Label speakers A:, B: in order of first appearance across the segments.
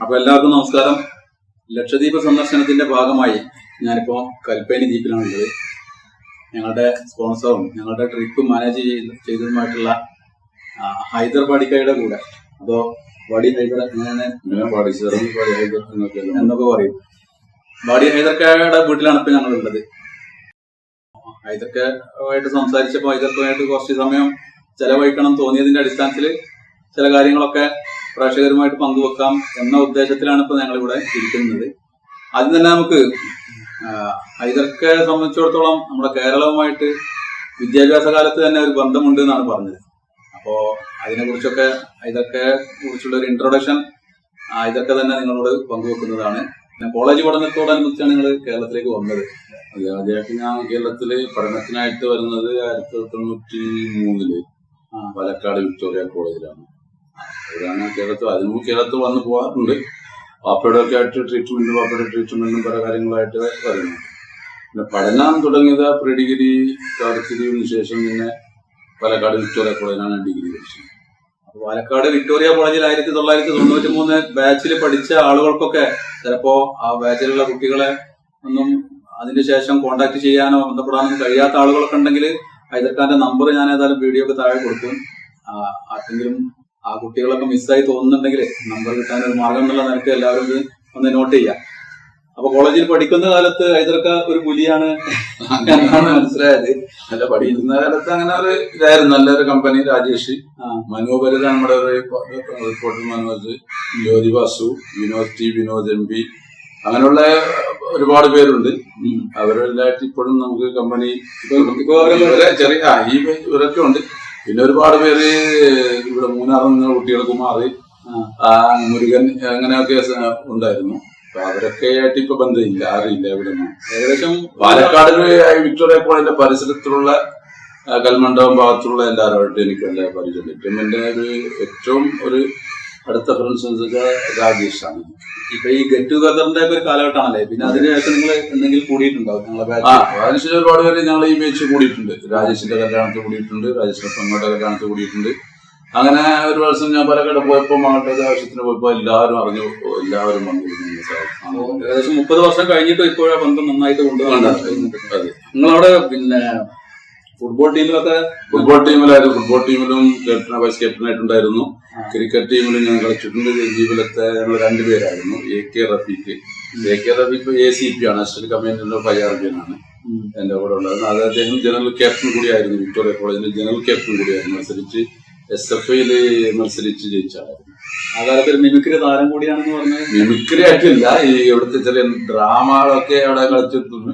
A: അപ്പൊ എല്ലാവർക്കും നമസ്കാരം. ലക്ഷദ്വീപ് സന്ദർശനത്തിന്റെ ഭാഗമായി ഞാനിപ്പോ കൽപ്പേനി ദ്വീപിലാണുള്ളത് ഞങ്ങളുടെ സ്പോൺസറും ഞങ്ങളുടെ ട്രിപ്പ് മാനേജ് ചെയ്ത് ചെയ്തതുമായിട്ടുള്ള ഹൈദർബാഡിക്കയുടെ ഹൈദർ പാടിക്കയുടെ കൂടെ അതോ വടി ഹൈദർ
B: എന്നൊക്കെ
A: പറയും. ബാഡി ഹൈദർക്കയുടെ വീട്ടിലാണ് ഇപ്പൊ ഞങ്ങളുള്ളത്. ഹൈദർക്കയുമായിട്ട് സംസാരിച്ചപ്പോൾ ഹൈദർക്കയുമായിട്ട് കുറച്ച് സമയം ചെലവഴിക്കണം തോന്നിയതിന്റെ അടിസ്ഥാനത്തിൽ ചില കാര്യങ്ങളൊക്കെ പ്രേക്ഷകരുമായിട്ട് പങ്കുവെക്കാം എന്ന ഉദ്ദേശത്തിലാണ് ഇപ്പൊ ഞങ്ങളിവിടെ ഇരിക്കുന്നത്. ആദ്യം തന്നെ നമുക്ക് ഹൈദർക്കെ സംബന്ധിച്ചിടത്തോളം നമ്മുടെ കേരളവുമായിട്ട് വിദ്യാഭ്യാസ കാലത്ത് തന്നെ ഒരു ബന്ധമുണ്ട് എന്നാണ് പറഞ്ഞത്. അപ്പോ അതിനെക്കുറിച്ചൊക്കെ ഹൈദർക്കെ കുറിച്ചുള്ള ഒരു ഇൻട്രൊഡക്ഷൻ ഇതൊക്കെ തന്നെ നിങ്ങളോട് പങ്കുവെക്കുന്നതാണ്. പിന്നെ കോളേജ് പഠനത്തോടനുബന്ധിച്ചാണ് നിങ്ങൾ കേരളത്തിലേക്ക് വന്നത്.
B: ആദ്യമായിട്ട് ഞാൻ കേരളത്തിൽ പഠനത്തിനായിട്ട് വരുന്നത് ആയിരത്തി തൊണ്ണൂറ്റി
A: മൂന്നിൽ
B: പാലക്കാട് വിക്ടോറിയ കോളേജിലാണ്. അവിടെയാണ് കേരളത്തിൽ അതിനു കേരളത്തിൽ വന്ന് പോകാറുണ്ട്. വാപ്പയുടെ ഒക്കെ ആയിട്ട് ട്രീറ്റ്മെന്റ് വാപ്പയുടെ ട്രീറ്റ്മെന്റും പല കാര്യങ്ങളായിട്ട് പറയുന്നു പിന്നെ പഠനം തുടങ്ങിയത് പ്രീ ഡിഗ്രി കാർത്തിരിവിന് ശേഷം പിന്നെ പാലക്കാട് വിക്ടോറിയ കോളേജിലാണ് ഡിഗ്രി പഠിച്ചത്.
A: പാലക്കാട് വിക്ടോറിയ കോളേജിൽ ആയിരത്തി തൊള്ളായിരത്തി തൊണ്ണൂറ്റി മൂന്ന് ബാച്ചിൽ പഠിച്ച ആളുകൾക്കൊക്കെ ചിലപ്പോ ആ ബാച്ചിലുള്ള കുട്ടികളെ ഒന്നും അതിനുശേഷം കോണ്ടാക്ട് ചെയ്യാനോ ബന്ധപ്പെടാനോ കഴിയാത്ത ആളുകളൊക്കെ ഉണ്ടെങ്കിൽ ഹൈദർഖാന്റെ നമ്പർ ഞാൻ ഏതായാലും വീഡിയോ ഒക്കെ താഴെ കൊടുക്കും. ആർക്കെങ്കിലും ആ കുട്ടികളൊക്കെ മിസ്സായി തോന്നുന്നുണ്ടെങ്കിൽ നമ്പർ കിട്ടാൻ ഒരു മാർഗം എന്നുള്ള നിനക്ക് എല്ലാവരും ഒന്ന് നോട്ട് ചെയ്യാം. അപ്പൊ കോളേജിൽ പഠിക്കുന്ന കാലത്ത് ഹൈദർക്ക ഒരു പുലിയാണ്? അങ്ങനെയാണ് മനസ്സിലായത്.
B: അല്ല പഠിക്കുന്ന കാലത്ത് അങ്ങനെ ഒരു ഇതായിരുന്നു. നല്ലൊരു കമ്പനി രാജേഷ്.
A: ആ.
B: നമ്മുടെ ഒരു reporter Manoj Jyothi Vasu Vinod T Vinod M P. അങ്ങനെയുള്ള ഒരുപാട് പേരുണ്ട്. അവരെല്ലായിട്ട് ഇപ്പോഴും നമുക്ക് കമ്പനി ചെറിയ ഈ ഇവരൊക്കെ ഉണ്ട്. പിന്നെ ഒരുപാട് പേര് ഇവിടെ മൂന്നാറിൽ നിന്ന്
A: കുട്ടികൾക്ക്
B: മാറി. മുരുകൻ അങ്ങനെയൊക്കെ ഉണ്ടായിരുന്നു. അവരൊക്കെ ആയിട്ട് ഇപ്പൊ ബന്ധമില്ല അറിയില്ല ഇവിടെ
A: ഏകദേശം
B: പാലക്കാടിൽ വിക്ടോറിയ കോളേജിന്റെ പരിസരത്തിലുള്ള കൽമണ്ഡപം ഭാഗത്തുള്ള എല്ലാവരുമായിട്ട് എനിക്ക് നല്ല പരിചയമുണ്ട്. ഏറ്റവും എന്റെ ഒരു ഏറ്റവും ഒരു അടുത്ത ഫ്രണ്ട്സ് എന്ന് വെച്ചാൽ രാജേഷാണ്.
A: ഇപ്പൊ ഈ ഗെറ്റ് ടുഗദറിന്റെ ഒക്കെ ഒരു കാലഘട്ടമാണല്ലേ? പിന്നെ അതിനുശേഷം നിങ്ങൾ എന്തെങ്കിലും കൂടിയിട്ടുണ്ടാവും ഞങ്ങളെ
B: അതിനുശേഷം ഒരുപാട് പേര് ഞങ്ങൾ ഈ മേച്ച് കൂടിയിട്ടുണ്ട്. രാജേഷിന്റെ കല്യാണത്തിൽ കൂടിയിട്ടുണ്ട് രാജേഷിന്റെ പെങ്ങളുടെ കല്യാണത്തിൽ കൂടിയിട്ടുണ്ട്. അങ്ങനെ ഒരു വർഷം ഞാൻ പല കട പോയപ്പോൾ മകളുടെ ആവശ്യത്തിന് പോയപ്പോൾ എല്ലാവരും അറിഞ്ഞു എല്ലാവരും വന്നിരുന്നു. ആ,
A: ഏകദേശം മുപ്പത് വർഷം കഴിഞ്ഞിട്ട് ഇപ്പോഴാ ബന്ധം നന്നായിട്ട് കൊണ്ടുപോകാൻ
B: അതെ.
A: നിങ്ങളവിടെ പിന്നെ ഫുട്ബോൾ ടീമിലൊക്കെ
B: ഫുട്ബോൾ ടീമിലായിരുന്നു ഫുട്ബോൾ ടീമിലും ക്യാപ്റ്റൻ വൈസ് ക്യാപ്റ്റനായിട്ടുണ്ടായിരുന്നു. ക്രിക്കറ്റ് ടീമിലും ഞാൻ കളിച്ചിട്ടുണ്ട്. ജീവിതത്തെ ഞങ്ങൾ രണ്ടുപേരായിരുന്നു A K Rafeeq. A K Rafeeq A C P ആണ്. Assistant commandant of I R B ആണ്. എന്റെ കൂടെ ഉണ്ടായിരുന്നു അത് അദ്ദേഹം ജനറൽ ക്യാപ്റ്റൻ കൂടിയായിരുന്നു. വിക്ടോറിയ കോളേജിന്റെ ജനറൽ ക്യാപ്റ്റൻ കൂടിയായിരുന്നു. മത്സരിച്ച് എസ് എഫ് ഐയിൽ മത്സരിച്ച് ജയിച്ച ആളായിരുന്നു
A: ആ കാലത്ത് ഒരു മിമിക്രി താരം കൂടിയാണെന്ന് പറഞ്ഞത്
B: മിമിക്രി ആയിട്ടില്ല. ഈ ഇവിടുത്തെ ചെറിയ ഡ്രാമകളൊക്കെ അവിടെ കളിച്ചിട്ടുണ്ട്.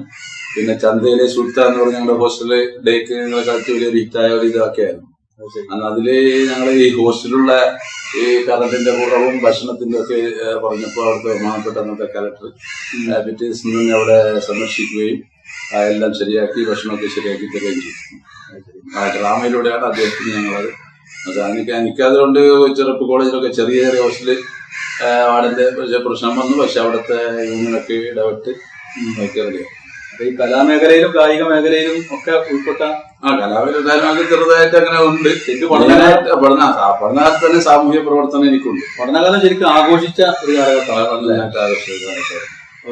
B: പിന്നെ ചന്തയിലെ സുൽത്താൻ എന്ന് പറഞ്ഞ ഞങ്ങളുടെ ഹോസ്റ്റലിലെ ഡേക്ക് ഞങ്ങളെ കളിച്ച് വലിയൊരു ഹിറ്റായ ഒരു ഇതാക്കിയായിരുന്നു. അന്ന് അതിൽ ഞങ്ങൾ ഈ ഹോസ്റ്റലിലുള്ള ഈ കറണ്ടിന്റെ കുറവും ഭക്ഷണത്തിന്റെ ഒക്കെ പറഞ്ഞപ്പോൾ അവിടുത്തെ ബഹുമാനപ്പെട്ട അന്നത്തെ കലക്ടർ പിറ്റേ ദിവസം തന്നെ അവിടെ സന്ദർശിക്കുകയും എല്ലാം ശരിയാക്കി ഭക്ഷണമൊക്കെ ശരിയാക്കി തരികയും ചെയ്തു. ആ ഡ്രാമയിലൂടെയാണ് അദ്ദേഹത്തിന് ഞങ്ങളത് അത് എനിക്ക് എനിക്കതുകൊണ്ട് ചെറുപ്പ് കോളേജിലൊക്കെ ചെറിയ ചെറിയ ഹോസ്റ്റലിൽ അവിടെ പ്രശ്നം വന്നു. പക്ഷെ അവിടുത്തെ യൂണിയനൊക്കെ ഇടപെട്ട് ഒക്കെ
A: അപ്പൊ ഈ കലാമേഖലയിലും കായിക മേഖലയിലും ഒക്കെ ഉൾപ്പെട്ട
B: ആ കലാവിരുദ്ധാലമൊക്കെ ചെറുതായിട്ട് അങ്ങനെ ഉണ്ട്.
A: എനിക്ക് പഠനകാലത്ത്
B: പഠന പഠന പഠനകാലത്ത് തന്നെ സാമൂഹ്യ പ്രവർത്തനം എനിക്കുണ്ട്.
A: പഠനകാലം ശരിക്കും ആഘോഷിച്ച ഒരു കാലഘട്ടമാണ്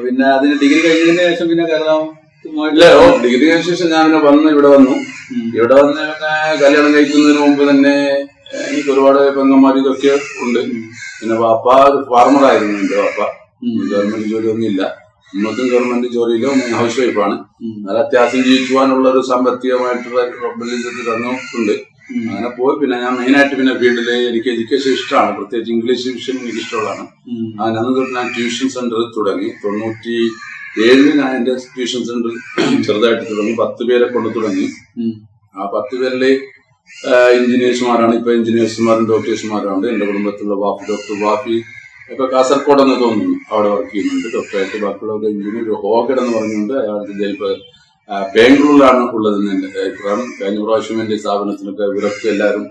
A: പിന്നെ അതിന് ഡിഗ്രി കഴിഞ്ഞതിന് ശേഷം പിന്നെ
B: കേരളം
A: കേരളം
B: ഡിഗ്രി കഴിഞ്ഞ ശേഷം ഞാൻ പിന്നെ വന്ന് ഇവിടെ വന്നു. ഇവിടെ വന്ന് പിന്നെ കല്യാണം കഴിക്കുന്നതിന് മുമ്പ് തന്നെ എനിക്ക് ഒരുപാട് പെങ്ങന്മാർ ഇതൊക്കെ ഉണ്ട്. പിന്നെ വാപ്പ ഫാർമറായിരുന്നു എന്റെ വാപ്പ. ഗവൺമെന്റ് ജോലിയൊന്നും ഇല്ല ഉമ്മക്കും ഗവൺമെന്റ് ജോലിയിലും ഹൗസ് വൈഫാണ് നല്ല അത്യാവശ്യം ജീവിക്കുവാനുള്ള ഒരു സാമ്പത്തികമായിട്ടുള്ള തന്നിട്ടുണ്ട്. അങ്ങനെ പോയി പിന്നെ ഞാൻ മെയിൻ ആയിട്ട് പിന്നെ ഫീൽഡിൽ എനിക്ക് എഡ്യൂക്കേഷൻ ഇഷ്ടമാണ്. പ്രത്യേകിച്ച് ഇംഗ്ലീഷ് വിഷയം എനിക്ക് ഇഷ്ടമുള്ളതാണ്. അങ്ങനെ അന്ന് തൊട്ട് ഞാൻ ട്യൂഷൻ സെന്റർ തുടങ്ങി. തൊണ്ണൂറ്റി ഏഴിന് ഞാൻ എന്റെ ട്യൂഷൻ സെന്റർ ചെറുതായിട്ട് തുടങ്ങി. പത്ത് പേരെ കൊണ്ട് തുടങ്ങി. ആ പത്ത് പേരിൽ എഞ്ചിനീയേഴ്സുമാരാണ് ഇപ്പൊ എഞ്ചിനീയേഴ്സുമാരും ഡോക്ടേഴ്സുമാരാണ് എന്റെ കുടുംബത്തിലുള്ള വാഫി ഡോക്ടർ വാഫി ഇപ്പൊ കാസർഗോഡ് തോന്നുന്നു അവിടെ വർക്ക് ചെയ്യുന്നുണ്ട്. ഡോക്ടറായിട്ട് ബാക്കിയുള്ള ഒരു എഞ്ചിനീയർ ഹോഗഡ് എന്ന് പറഞ്ഞുകൊണ്ട് അയാൾക്ക് ജയിപ്പ് ബാംഗ്ലൂരിലാണ് ഉള്ളതെന്ന് എന്റെ അഭിപ്രായം. കഴിഞ്ഞ പ്രാവശ്യം എന്റെ സ്ഥാപനത്തിനൊക്കെ ഇവരൊക്കെ എല്ലാവരും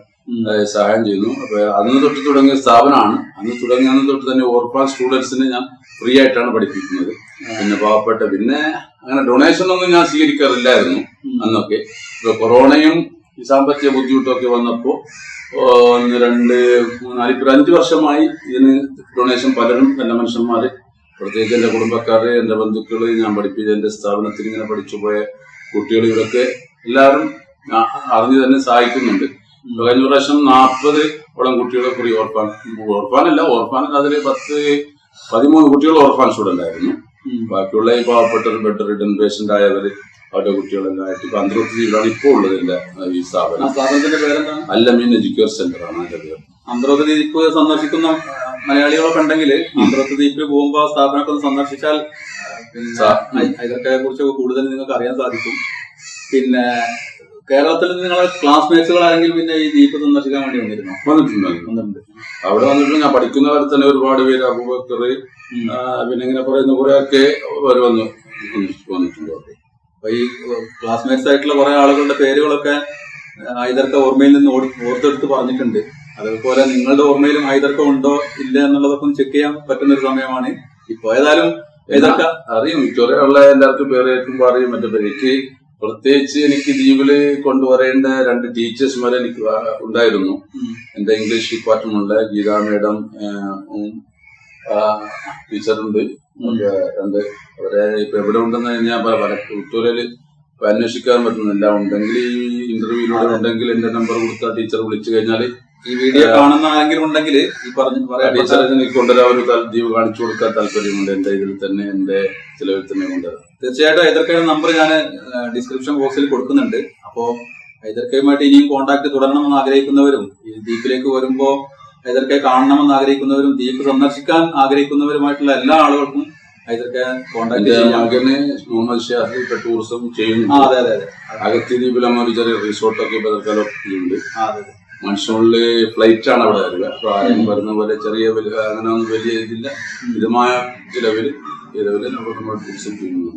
B: സഹായം ചെയ്യുന്നു. അപ്പൊ അന്ന് തൊട്ട് തുടങ്ങിയ സ്ഥാപനമാണ്. അന്ന് തുടങ്ങിയ അന്ന് തൊട്ട് തന്നെ ഓർഫാൻ സ്റ്റുഡൻസിനെ ഞാൻ ഫ്രീ ആയിട്ടാണ് പഠിപ്പിക്കുന്നത്. പിന്നെ പാവപ്പെട്ട പിന്നെ അങ്ങനെ ഡൊണേഷൻ ഒന്നും ഞാൻ സ്വീകരിക്കാറില്ലായിരുന്നു അന്നൊക്കെ. ഇപ്പൊ കൊറോണയും സാമ്പത്തിക ബുദ്ധിമുട്ടൊക്കെ വന്നപ്പോ ഓ, ഒന്ന് രണ്ട് മൂന്നാൽ ഇപ്പൊ ഒരു അഞ്ചു വർഷമായി ഇതിന് ഡൊണേഷൻ പലരും നല്ല മനുഷ്യന്മാര് പ്രത്യേകിച്ച് എന്റെ കുടുംബക്കാര് എന്റെ ബന്ധുക്കൾ ഞാൻ പഠിപ്പിച്ച എന്റെ സ്ഥാപനത്തിൽ ഇങ്ങനെ പഠിച്ചു പോയ കുട്ടികൾ ഇവരൊക്കെ എല്ലാവരും അറിഞ്ഞു തന്നെ സഹായിക്കുന്നുണ്ട് കഴിഞ്ഞ പ്രാവശ്യം നാൽപ്പത് ഓളം കുട്ടികളെ കുറി ഓർഫാൻ ഓർഫാനല്ല ഓർഫാനിൽ അതിൽ പത്ത് പതിമൂന്ന് കുട്ടികൾ ഓർഫാൻ സ്റ്റുഡന്റ് ആയിരുന്നു. ബാക്കിയുള്ള ഈ പാവപ്പെട്ടവർ ബെഡ് റിട്ടൺ പേഷ്യന്റ് ആയവര് അവരുടെ കുട്ടികളെല്ലാം ഇപ്പൊ അന്തർവൃത്തി അന്തർദ്വീപിലാണ് ഇപ്പോൾ ഉള്ളത് എന്റെ ഈ സ്ഥാപനം.
A: സ്ഥാപനത്തിന്റെ പേരെന്താണ്
B: അല്ലമീൻ എഡ്യൂക്കേഷൻ സെന്റർ ആണ് അതിന്റെ പേര്.
A: അന്തർവൃത്തി ദ്വീപ് സന്ദർശിക്കുന്ന മലയാളികളൊക്കെ ഉണ്ടെങ്കിൽ അന്തർവൃത്തി ദ്വീപിൽ പോകുമ്പോൾ ആ സ്ഥാപനമൊക്കെ ഒന്ന് സന്ദർശിച്ചാൽ ഇതൊക്കെ കുറിച്ചൊക്കെ കൂടുതൽ നിങ്ങൾക്ക് അറിയാൻ സാധിക്കും. പിന്നെ കേരളത്തിൽ നിങ്ങളെ ക്ലാസ്മേറ്റ്സുകൾ ആരെങ്കിലും പിന്നെ ഈ ദ്വീപ് സന്ദർശിക്കാൻ വേണ്ടി വന്നിരുന്നു?
B: വന്നിട്ടുണ്ടായിരുന്നു
A: വന്നിട്ടുണ്ട്.
B: അവിടെ വന്നിട്ട് ഞാൻ പഠിക്കുന്ന കാലത്ത് തന്നെ ഒരുപാട് പേര് അബൂബക്കർ പിന്നെ ഇങ്ങനെ പറയുന്ന കുറെ ഒക്കെ അവർ വന്നു.
A: അപ്പൊ ഈ ക്ലാസ്മേറ്റ്സ് ആയിട്ടുള്ള കുറെ ആളുകളുടെ പേരുകളൊക്കെ ഹൈദർക്ക ഓർമ്മയിൽ നിന്ന് ഓർത്തെടുത്ത് പറഞ്ഞിട്ടുണ്ട്. അതേപോലെ നിങ്ങളുടെ ഓർമ്മയിലും ഹൈദർക്ക ഉണ്ടോ ഇല്ല എന്നുള്ളതൊക്കെ ഒന്ന് ചെക്ക് ചെയ്യാൻ പറ്റുന്ന ഒരു സമയമാണ്. ഇപ്പൊ ഏതായാലും ഏതൊക്കെ
B: അറിയും. ഉള്ള എല്ലാവർക്കും പേര് കേൾക്കുമ്പോൾ അറിയും. മറ്റേ എനിക്ക് പ്രത്യേകിച്ച് എനിക്ക് ലീവിൽ കൊണ്ടുവരേണ്ട രണ്ട് ടീച്ചേഴ്സ്മാരെ എനിക്ക് ഉണ്ടായിരുന്നു. എന്റെ ഇംഗ്ലീഷ് ഡിപ്പാർട്ട്മെന്റിലെ ഗീതാ മേഡം ടീച്ചറുണ്ട്. ഉണ്ട് രണ്ട് അവരെ ഇപ്പൊ എവിടെ ഉണ്ടെന്ന് ഞാൻ വിക്ടോറിയയിൽ അന്വേഷിക്കാൻ പറ്റുന്നില്ല. ഉണ്ടെങ്കിൽ ഈ ഇന്റർവ്യൂ ഉണ്ടെങ്കിൽ എന്റെ നമ്പർ കൊടുത്ത ടീച്ചർ വിളിച്ചു കഴിഞ്ഞാൽ
A: ഈ വീഡിയോ കാണുന്ന ആരെങ്കിലും ഉണ്ടെങ്കിൽ ഈ പറഞ്ഞു പറയാം
B: ടീച്ചർ എനിക്ക് കൊണ്ടുവരാൻ ഒരു ദ്വീപ് കാണിച്ചു കൊടുക്കാൻ താല്പര്യമുണ്ട്. എന്റെ ഇതിൽ തന്നെ എന്റെ ചിലവിൽ തന്നെ കൊണ്ടുവരാം.
A: തീർച്ചയായിട്ടും ഹൈദർക്കയുടെ നമ്പർ ഞാൻ ഡിസ്ക്രിപ്ഷൻ ബോക്സിൽ കൊടുക്കുന്നുണ്ട്. അപ്പോ ഹൈദർക്കയുമായിട്ട് ഇനിയും കോൺടാക്ട് തുടരണമെന്ന് ആഗ്രഹിക്കുന്നവരും ഈ ദ്വീപിലേക്ക് വരുമ്പോ ഹൈദർക്കയെ കാണണമെന്ന് ആഗ്രഹിക്കുന്നവരും ദ്വീപ് സന്ദർശിക്കാൻ ആഗ്രഹിക്കുന്നവരുമായിട്ടുള്ള എല്ലാ ആളുകൾക്കും ഹൈദർക്കെ കോൺടാക്ട്
B: മകന് മുഹമ്മദ് ഷാഹി ഇപ്പൊ ടൂറിസം ചെയ്യുന്നു
A: അതെ അതെ
B: അഗത്തി ചെറിയ റിസോർട്ടൊക്കെ ഇപ്പൊ തൽക്കാലം ഉണ്ട്.
A: അതെ
B: ഫ്ലൈറ്റ് ആണ് അവിടെ വരിക. അപ്പൊ ആരെയും വരുന്ന പോലെ ചെറിയ വലിയ അങ്ങനെ ഒന്നും വലിയ ഇതില്ല. മിതമായ ചിലവിൽ ചിലവിൽ നമ്മൾ നമ്മൾ ടൂറിസം ചെയ്യുന്നു